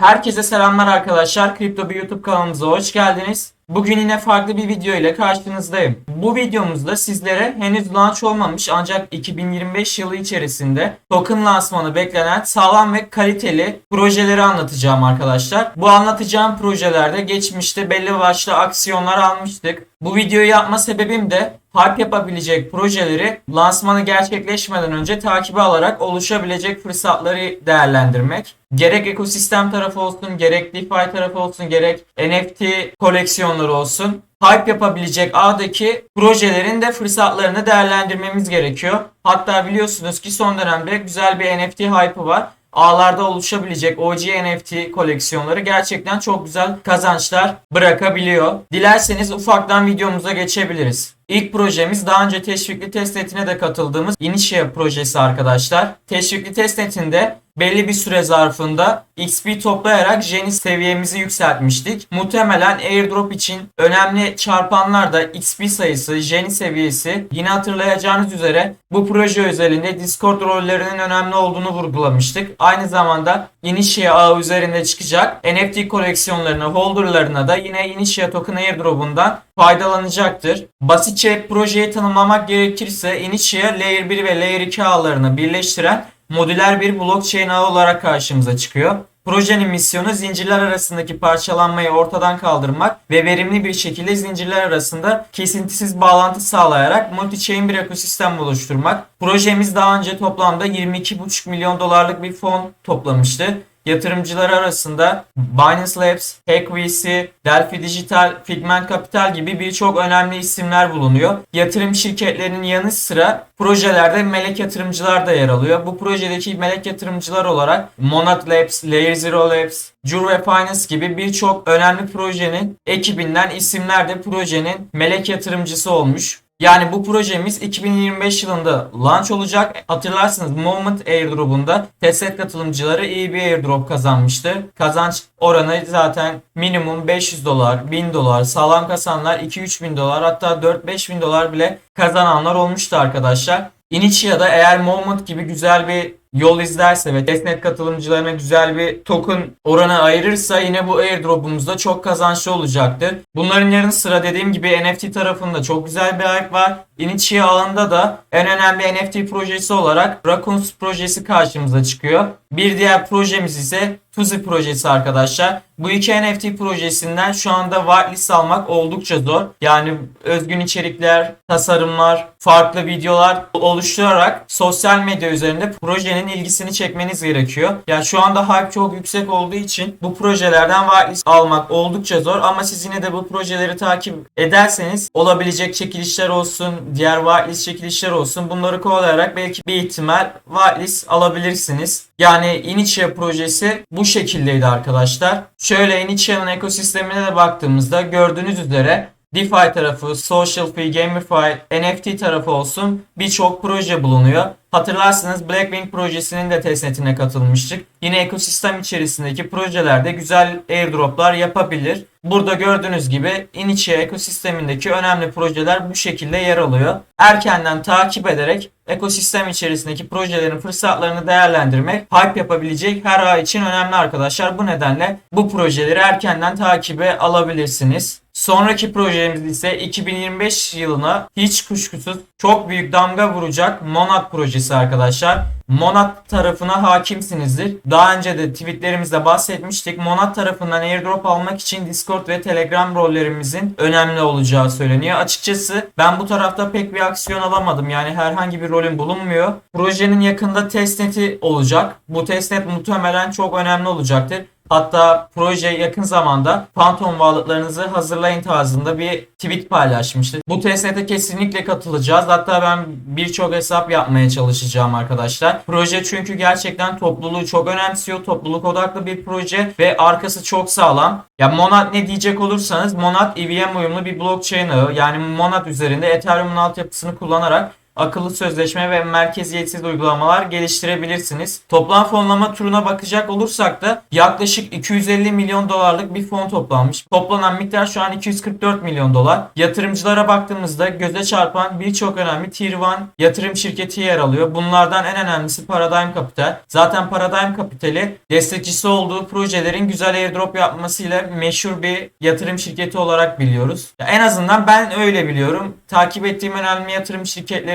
Herkese selamlar arkadaşlar. Kripto bir YouTube kanalımıza hoş geldiniz. Bugün yine farklı bir video ile karşınızdayım. Bu videomuzda sizlere henüz launch olmamış ancak 2025 yılı içerisinde token lansmanı beklenen sağlam ve kaliteli projeleri anlatacağım arkadaşlar. Bu anlatacağım projelerde geçmişte belli başlı aksiyonlar almıştık. Bu videoyu yapma sebebim de hype yapabilecek projeleri lansmanı gerçekleşmeden önce takibe alarak oluşabilecek fırsatları değerlendirmek. Gerek ekosistem tarafı olsun, gerek DeFi tarafı olsun, gerek NFT koleksiyonları olsun. Hype yapabilecek ağdaki projelerin de fırsatlarını değerlendirmemiz gerekiyor. Hatta biliyorsunuz ki son dönemde güzel bir NFT hype'ı var ağlarda oluşabilecek OG NFT koleksiyonları gerçekten çok güzel kazançlar bırakabiliyor. Dilerseniz ufaktan videomuza geçebiliriz. İlk projemiz daha önce teşvikli testnetine de katıldığımız Initia projesi arkadaşlar. Teşvikli testnetinde belli bir süre zarfında XP toplayarak Jeni seviyemizi yükseltmiştik. Muhtemelen airdrop için önemli çarpanlar da XP sayısı, Jeni seviyesi. Yine hatırlayacağınız üzere bu proje özelinde Discord rollerinin önemli olduğunu vurgulamıştık. Aynı zamanda Initia ağı üzerinde çıkacak NFT koleksiyonlarına, holderlarına da yine Initia token airdrop'undan faydalanacaktır. Basitçe projeyi tanımlamak gerekirse Initia Layer 1 ve Layer 2 ağlarını birleştiren modüler bir blockchain ağı olarak karşımıza çıkıyor. Projenin misyonu zincirler arasındaki parçalanmayı ortadan kaldırmak ve verimli bir şekilde zincirler arasında kesintisiz bağlantı sağlayarak multi-chain bir ekosistem oluşturmak. Projemiz daha önce toplamda 22,5 milyon dolarlık bir fon toplamıştı. Yatırımcılar arasında Binance Labs, HackVC, Delphi Digital, Figment Capital gibi birçok önemli isimler bulunuyor. Yatırım şirketlerinin yanı sıra projelerde melek yatırımcılar da yer alıyor. Bu projedeki melek yatırımcılar olarak Monad Labs, Layer Zero Labs, Jure Finance gibi birçok önemli projenin ekibinden isimler de projenin melek yatırımcısı olmuş. Yani bu projemiz 2025 yılında launch olacak. Hatırlarsınız Moment Airdrop'unda testnet katılımcıları iyi bir airdrop kazanmıştı. Kazanç oranı zaten minimum 500 dolar, 1000 dolar, sağlam kasanlar 2-3 bin dolar hatta 4-5 bin dolar bile kazananlar olmuştu arkadaşlar. Initia'da eğer Moment gibi güzel bir yol izlerse ve testnet katılımcılarına güzel bir token oranı ayırırsa yine bu airdrop'umuzda çok kazançlı olacaktır. Bunların yanı sıra dediğim gibi NFT tarafında çok güzel bir hype var. Initia ağında da en önemli NFT projesi olarak Raccoons projesi karşımıza çıkıyor. Bir diğer projemiz ise Tuzi projesi arkadaşlar. Bu iki NFT projesinden şu anda whitelist almak oldukça zor. Yani özgün içerikler, tasarımlar, farklı videolar oluşturarak sosyal medya üzerinde projenin ilgisini çekmeniz gerekiyor. Yani şu anda hype çok yüksek olduğu için bu projelerden whitelist almak oldukça zor ama siz yine de bu projeleri takip ederseniz olabilecek çekilişler olsun, diğer whitelist çekilişler olsun bunları kovalayarak belki bir ihtimal whitelist alabilirsiniz. Yani Initia projesi bu şekildeydi arkadaşlar. Şöyle Initia'nın ekosistemine de baktığımızda gördüğünüz üzere DeFi tarafı, Social Fee, Gamify, NFT tarafı olsun birçok proje bulunuyor. Hatırlarsınız Blackwing projesinin de testnetine katılmıştık. Yine ekosistem içerisindeki projelerde güzel airdroplar yapabilir. Burada gördüğünüz gibi Initia ekosistemindeki önemli projeler bu şekilde yer alıyor. Erkenden takip ederek ekosistem içerisindeki projelerin fırsatlarını değerlendirmek hype yapabilecek her ay için önemli arkadaşlar. Bu nedenle bu projeleri erkenden takibe alabilirsiniz. Sonraki projemiz ise 2025 yılına hiç kuşkusuz çok büyük damga vuracak Monad projesi arkadaşlar. Monad tarafına hakimsinizdir. Daha önce de tweetlerimizde bahsetmiştik. Monad tarafından airdrop almak için Discord ve Telegram rollerimizin önemli olacağı söyleniyor. Açıkçası ben bu tarafta pek bir aksiyon alamadım. Yani herhangi bir rolün bulunmuyor. Projenin yakında testneti olacak. Bu testnet muhtemelen çok önemli olacaktır. Hatta proje yakın zamanda Phantom varlıklarınızı hazırlayın tarzında bir tweet paylaşmıştı. Bu testnete kesinlikle katılacağız. Hatta ben birçok hesap yapmaya çalışacağım arkadaşlar. Proje çünkü gerçekten topluluğu çok önemsiyor. Topluluk odaklı bir proje ve arkası çok sağlam. Ya Monad ne diyecek olursanız Monad EVM uyumlu bir blockchain ağı. Yani Monad üzerinde Ethereum'un altyapısını kullanarak akıllı sözleşme ve merkeziyetsiz uygulamalar geliştirebilirsiniz. Toplam fonlama turuna bakacak olursak da yaklaşık 250 milyon dolarlık bir fon toplanmış. Toplanan miktar şu an 244 milyon dolar. Yatırımcılara baktığımızda göze çarpan birçok önemli Tier 1 yatırım şirketi yer alıyor. Bunlardan en önemlisi Paradigm Capital. Zaten Paradigm Capital'i destekçisi olduğu projelerin güzel airdrop yapmasıyla meşhur bir yatırım şirketi olarak biliyoruz. En azından ben öyle biliyorum. Takip ettiğim önemli yatırım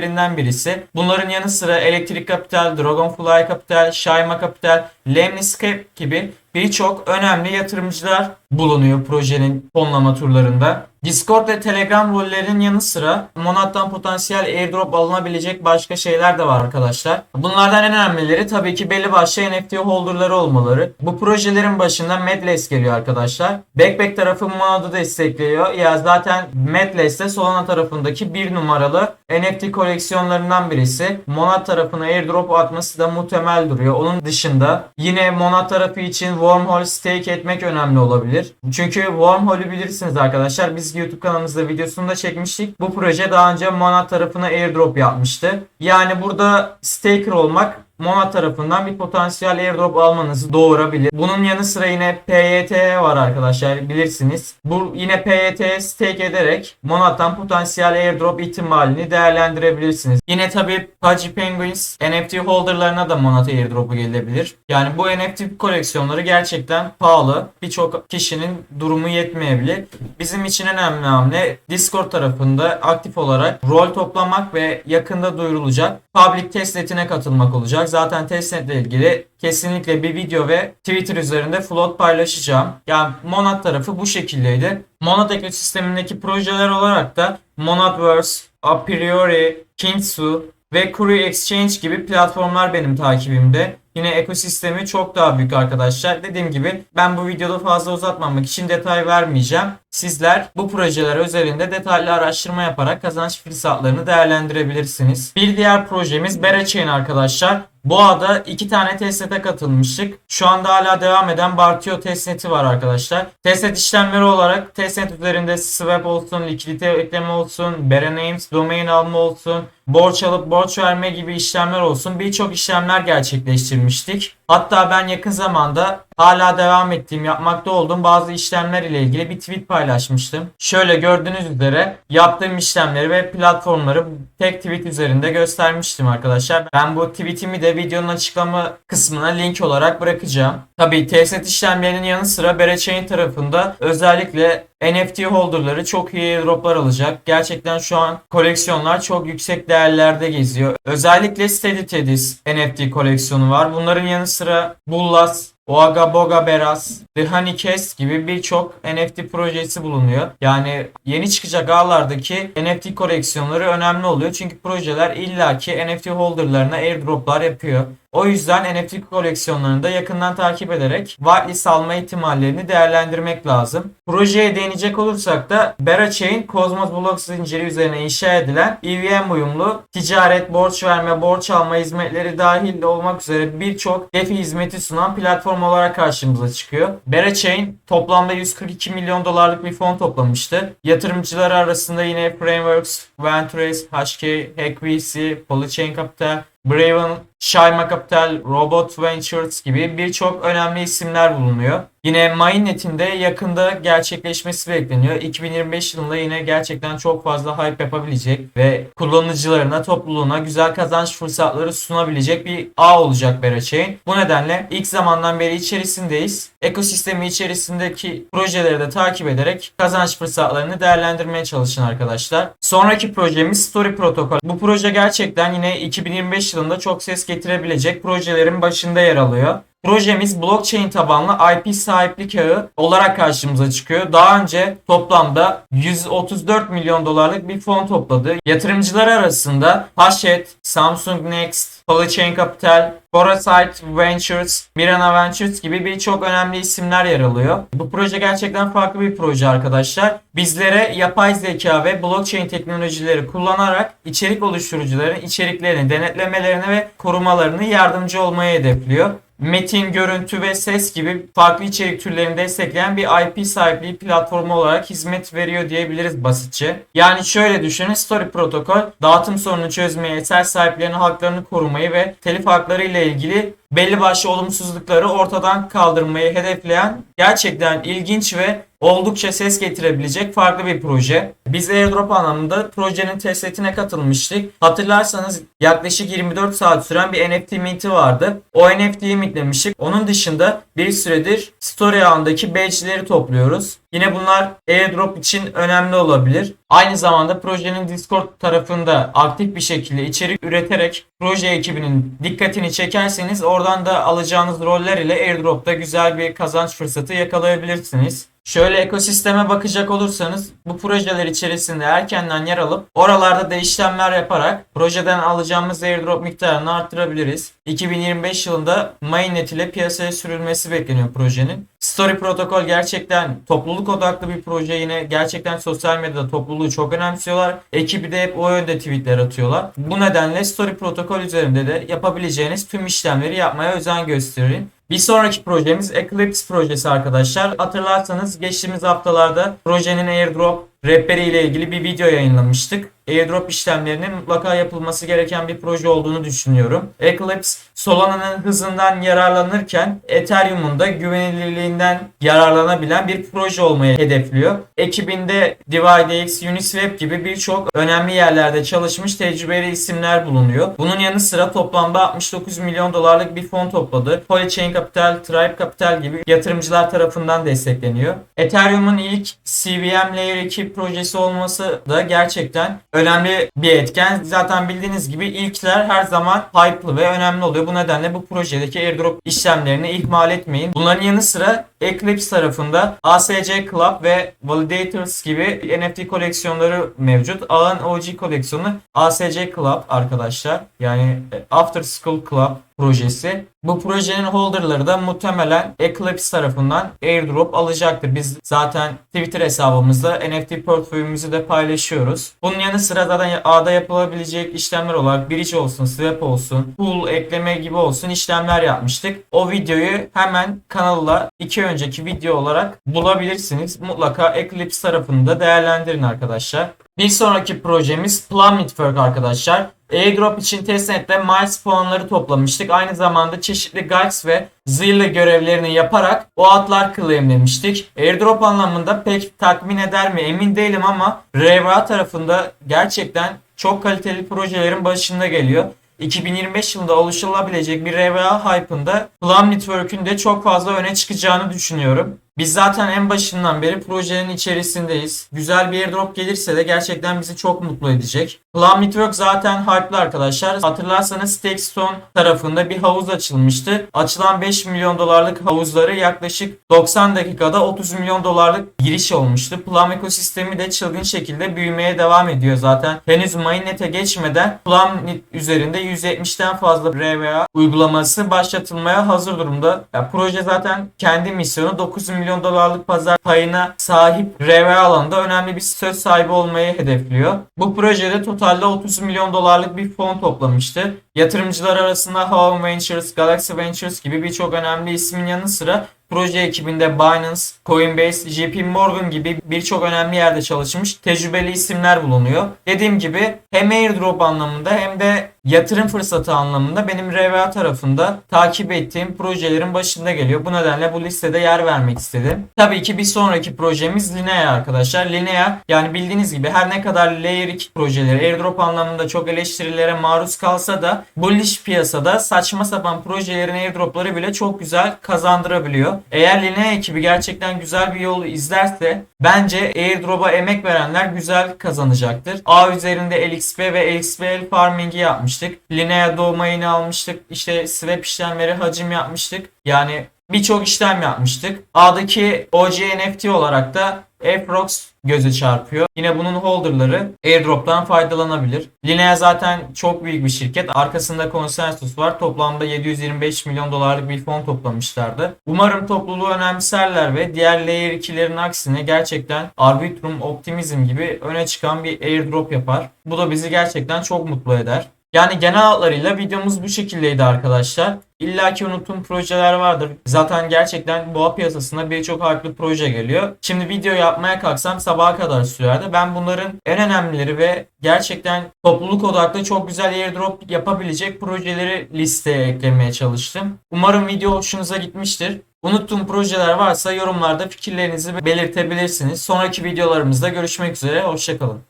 şirketlerinden birisi. Bunların yanı sıra Electric Capital, Dragonfly Capital, Shaima Capital, Lemniscape gibi birçok önemli yatırımcılar bulunuyor projenin fonlama turlarında. Discord ve Telegram rollerinin yanı sıra Monat'tan potansiyel airdrop alınabilecek başka şeyler de var arkadaşlar. Bunlardan en önemlileri tabii ki belli başlı NFT holderları olmaları. Bu projelerin başında Madless geliyor arkadaşlar. Backpack tarafı Monad'ı destekliyor. Ya zaten Madless de Solana tarafındaki bir numaralı NFT koleksiyonlarından birisi. Monad tarafına airdrop atması da muhtemel duruyor. Onun dışında yine Monad tarafı için Wormhole stake etmek önemli olabilir. Çünkü Wormhole'ü bilirsiniz arkadaşlar. Biz YouTube kanalımızda videosunu da çekmiştik. Bu proje daha önce Monad tarafına airdrop yapmıştı. Yani burada staker olmak Monad tarafından bir potansiyel airdrop almanızı doğurabilir. Bunun yanı sıra yine PYT var arkadaşlar bilirsiniz. Bu yine PYT stake ederek Monad'dan potansiyel airdrop ihtimalini değerlendirebilirsiniz. Yine tabi Pudgy Penguins NFT holderlarına da Monad airdrop'u gelebilir. Yani bu NFT koleksiyonları gerçekten pahalı. Birçok kişinin durumu yetmeyebilir. Bizim için önemli hamle Discord tarafında aktif olarak rol toplamak ve yakında duyurulacak public testnetine katılmak olacak. Zaten testnet ile ilgili kesinlikle bir video ve Twitter üzerinde float paylaşacağım. Yani Monad tarafı bu şekildeydi. Monad ekosistemindeki projeler olarak da Monadverse, A priori, Kintsu ve Kuru Exchange gibi platformlar benim takibimde. Yine ekosistemi çok daha büyük arkadaşlar. Dediğim gibi ben bu videoda fazla uzatmamak için detay vermeyeceğim. Sizler bu projeler üzerinde detaylı araştırma yaparak kazanç fırsatlarını değerlendirebilirsiniz. Bir diğer projemiz Berachain arkadaşlar. Bu ada iki tane testnet'e katılmıştık. Şu anda hala devam eden Bartio testnet'i var arkadaşlar. Testnet işlemleri olarak testnet üzerinde swap olsun, likidite ekleme olsun, Bera Names, domain alma olsun, borç alıp borç verme gibi işlemler olsun. Birçok işlemler gerçekleştirmiştik. Hatta ben yakın zamanda hala devam ettiğim, yapmakta olduğum bazı işlemler ile ilgili bir tweet paylaşmıştım. Şöyle gördüğünüz üzere yaptığım işlemleri ve platformları tek tweet üzerinde göstermiştim arkadaşlar. Ben bu tweetimi de videonun açıklama kısmına link olarak bırakacağım. Tabii testnet işlemlerinin yanı sıra Berachain tarafında özellikle NFT holderları çok iyi airdroplar alacak. Gerçekten şu an koleksiyonlar çok yüksek değerlerde geziyor. Özellikle Steady Teddy's NFT koleksiyonu var. Bunların yanı sıra Bullas, Oaga Boga Beras, The Honey Cast gibi birçok NFT projesi bulunuyor. Yani yeni çıkacak ağlardaki NFT koleksiyonları önemli oluyor. Çünkü projeler illaki NFT holderlarına airdroplar yapıyor. O yüzden NFT koleksiyonlarını da yakından takip ederek whitelist alma ihtimallerini değerlendirmek lazım. Projeye değinecek olursak da Berachain, Cosmos Block zinciri üzerine inşa edilen EVM uyumlu ticaret, borç verme, borç alma hizmetleri dahil olmak üzere birçok DeFi hizmeti sunan platform olarak karşımıza çıkıyor. Berachain toplamda 142 milyon dolarlık bir fon toplamıştı. Yatırımcılar arasında yine Frameworks, Ventures, HK, HackVC, Polychain Capital, Braven, Shaima Capital, Robot Ventures gibi birçok önemli isimler bulunuyor. Yine Mainnet'in de yakında gerçekleşmesi bekleniyor. 2025 yılında yine gerçekten çok fazla hype yapabilecek ve kullanıcılarına, topluluğuna güzel kazanç fırsatları sunabilecek bir ağ olacak Berachain. Bu nedenle ilk zamandan beri içerisindeyiz. Ekosistemi içerisindeki projeleri de takip ederek kazanç fırsatlarını değerlendirmeye çalışın arkadaşlar. Sonraki projemiz Story Protocol. Bu proje gerçekten yine 2025 yılında çok ses getirebilecek projelerin başında yer alıyor. Projemiz blockchain tabanlı IP sahiplik ağı olarak karşımıza çıkıyor. Daha önce toplamda 134 milyon dolarlık bir fon topladı. Yatırımcılar arasında Hachette, Samsung Next, Polychain Capital, Foresight Ventures, Mirana Ventures gibi birçok önemli isimler yer alıyor. Bu proje gerçekten farklı bir proje arkadaşlar. Bizlere yapay zeka ve blockchain teknolojileri kullanarak içerik oluşturucuların içeriklerini denetlemelerine ve korumalarını yardımcı olmayı hedefliyor. Metin, görüntü ve ses gibi farklı içerik türlerini destekleyen bir IP sahipliği platformu olarak hizmet veriyor diyebiliriz basitçe. Yani şöyle düşünün Story Protokol dağıtım sorunu çözmeye, eser sahiplerinin haklarını korumayı ve telif hakları ile ilgili belli başlı olumsuzlukları ortadan kaldırmayı hedefleyen gerçekten ilginç ve oldukça ses getirebilecek farklı bir proje. Biz airdrop anlamında projenin testnetine katılmıştık. Hatırlarsanız yaklaşık 24 saat süren bir NFT minti vardı. O NFT'yi mintlemiştik. Onun dışında bir süredir story ağındaki badge'leri topluyoruz. Yine bunlar airdrop için önemli olabilir. Aynı zamanda projenin Discord tarafında aktif bir şekilde içerik üreterek proje ekibinin dikkatini çekerseniz oradan da alacağınız roller ile airdropta güzel bir kazanç fırsatı yakalayabilirsiniz. Şöyle ekosisteme bakacak olursanız bu projeler içerisinde erkenden yer alıp oralarda da işlemler yaparak projeden alacağımız airdrop miktarını arttırabiliriz. 2025 yılında mainnet ile piyasaya sürülmesi bekleniyor projenin. Story Protokol gerçekten topluluk odaklı bir proje yine gerçekten sosyal medyada topluluğu çok önemsiyorlar. Ekibi de hep o yönde tweetler atıyorlar. Bu nedenle Story Protokol üzerinde de yapabileceğiniz tüm işlemleri yapmaya özen gösterin. Bir sonraki projemiz Eclipse projesi arkadaşlar. Hatırlarsanız geçtiğimiz haftalarda projenin airdrop rehberi ile ilgili bir video yayınlamıştık. Airdrop işlemlerinin mutlaka yapılması gereken bir proje olduğunu düşünüyorum. Eclipse Solana'nın hızından yararlanırken Ethereum'un da güvenilirliğinden yararlanabilen bir proje olmayı hedefliyor. Ekibinde DivideX, Uniswap gibi birçok önemli yerlerde çalışmış tecrübeli isimler bulunuyor. Bunun yanı sıra toplamda 69 milyon dolarlık bir fon topladı. Polychain Capital, Tribe Capital gibi yatırımcılar tarafından destekleniyor. Ethereum'un ilk CVM Layer 2 projesi olması da gerçekten önemli bir etken. Zaten bildiğiniz gibi ilkler her zaman hype'lı ve önemli oluyor. Bu nedenle bu projedeki airdrop işlemlerini ihmal etmeyin. Bunların yanı sıra Eclipse tarafında ASC Club ve Validators gibi NFT koleksiyonları mevcut. Ağın OG koleksiyonu ASC Club arkadaşlar. Yani After School Club projesi. Bu projenin holderları da muhtemelen Eclipse tarafından airdrop alacaktır. Biz zaten Twitter hesabımızda NFT portföyümüzü de paylaşıyoruz. Bunun yanı sıra zaten ağda yapılabilecek işlemler olarak bridge olsun, swap olsun, pool ekleme gibi olsun işlemler yapmıştık. O videoyu hemen kanalla iki önceki video olarak bulabilirsiniz. Mutlaka Eclipse tarafını da değerlendirin arkadaşlar. Bir sonraki projemiz Plum Network arkadaşlar. Airdrop için testnet'te Miles puanları toplamıştık. Aynı zamanda çeşitli guides ve zırhlı görevlerini yaparak o atlar claimlemiştik. Airdrop anlamında pek tatmin eder mi emin değilim ama RWA tarafında gerçekten çok kaliteli projelerin başında geliyor. 2025 yılında oluşturulabilecek bir RWA hype'ında Plum Network'ün de çok fazla öne çıkacağını düşünüyorum. Biz zaten en başından beri projenin içerisindeyiz. Güzel bir airdrop gelirse de gerçekten bizi çok mutlu edecek. Plum Network zaten hype'lı arkadaşlar. Hatırlarsanız Stakestone tarafında bir havuz açılmıştı. Açılan 5 milyon dolarlık havuzları yaklaşık 90 dakikada 30 milyon dolarlık giriş olmuştu. Plum ekosistemi de çılgın şekilde büyümeye devam ediyor zaten. Henüz mainnet'e geçmeden Plum üzerinde 170'ten fazla RWA uygulaması başlatılmaya hazır durumda. Yani proje zaten kendi misyonu 9 milyon dolarlık pazar payına sahip RWA alanında önemli bir söz sahibi olmayı hedefliyor. Bu projede totalde 30 milyon dolarlık bir fon toplamıştı. Yatırımcılar arasında Home Ventures, Galaxy Ventures gibi birçok önemli ismin yanı sıra proje ekibinde Binance, Coinbase, JP Morgan gibi birçok önemli yerde çalışmış tecrübeli isimler bulunuyor. Dediğim gibi hem airdrop anlamında hem de yatırım fırsatı anlamında benim RWA tarafında takip ettiğim projelerin başında geliyor. Bu nedenle bu listede yer vermek istedim. Tabii ki bir sonraki projemiz Linea arkadaşlar. Linea yani bildiğiniz gibi her ne kadar Layer 2 projeleri airdrop anlamında çok eleştirilere maruz kalsa da bullish piyasada saçma sapan projelerin airdropları bile çok güzel kazandırabiliyor. Eğer Linea ekibi gerçekten güzel bir yolu izlerse bence airdrop'a emek verenler güzel kazanacaktır. A üzerinde LXP ve LXPL farming'i yapmıştık. Linea doğmayını almıştık. İşte swap işlemleri hacim yapmıştık. Yani birçok işlem yapmıştık. A'daki OG NFT olarak da Frox göze çarpıyor. Yine bunun holderları airdrop'tan faydalanabilir. Linea zaten çok büyük bir şirket. Arkasında konsensus var. Toplamda 725 milyon dolarlık bir fon toplamışlardı. Umarım topluluğu önemserler ve diğer Layer 2'lerin aksine gerçekten Arbitrum, Optimism gibi öne çıkan bir airdrop yapar. Bu da bizi gerçekten çok mutlu eder. Yani genel hatlarıyla videomuz bu şekildeydi arkadaşlar. İlla ki unuttuğum projeler vardır. Zaten gerçekten boğa piyasasında birçok farklı proje geliyor. Şimdi video yapmaya kalksam sabaha kadar sürerdi. Ben bunların en önemlileri ve gerçekten topluluk odaklı çok güzel airdrop yapabilecek projeleri listeye eklemeye çalıştım. Umarım video hoşunuza gitmiştir. Unuttuğum projeler varsa yorumlarda fikirlerinizi belirtebilirsiniz. Sonraki videolarımızda görüşmek üzere. Hoşçakalın.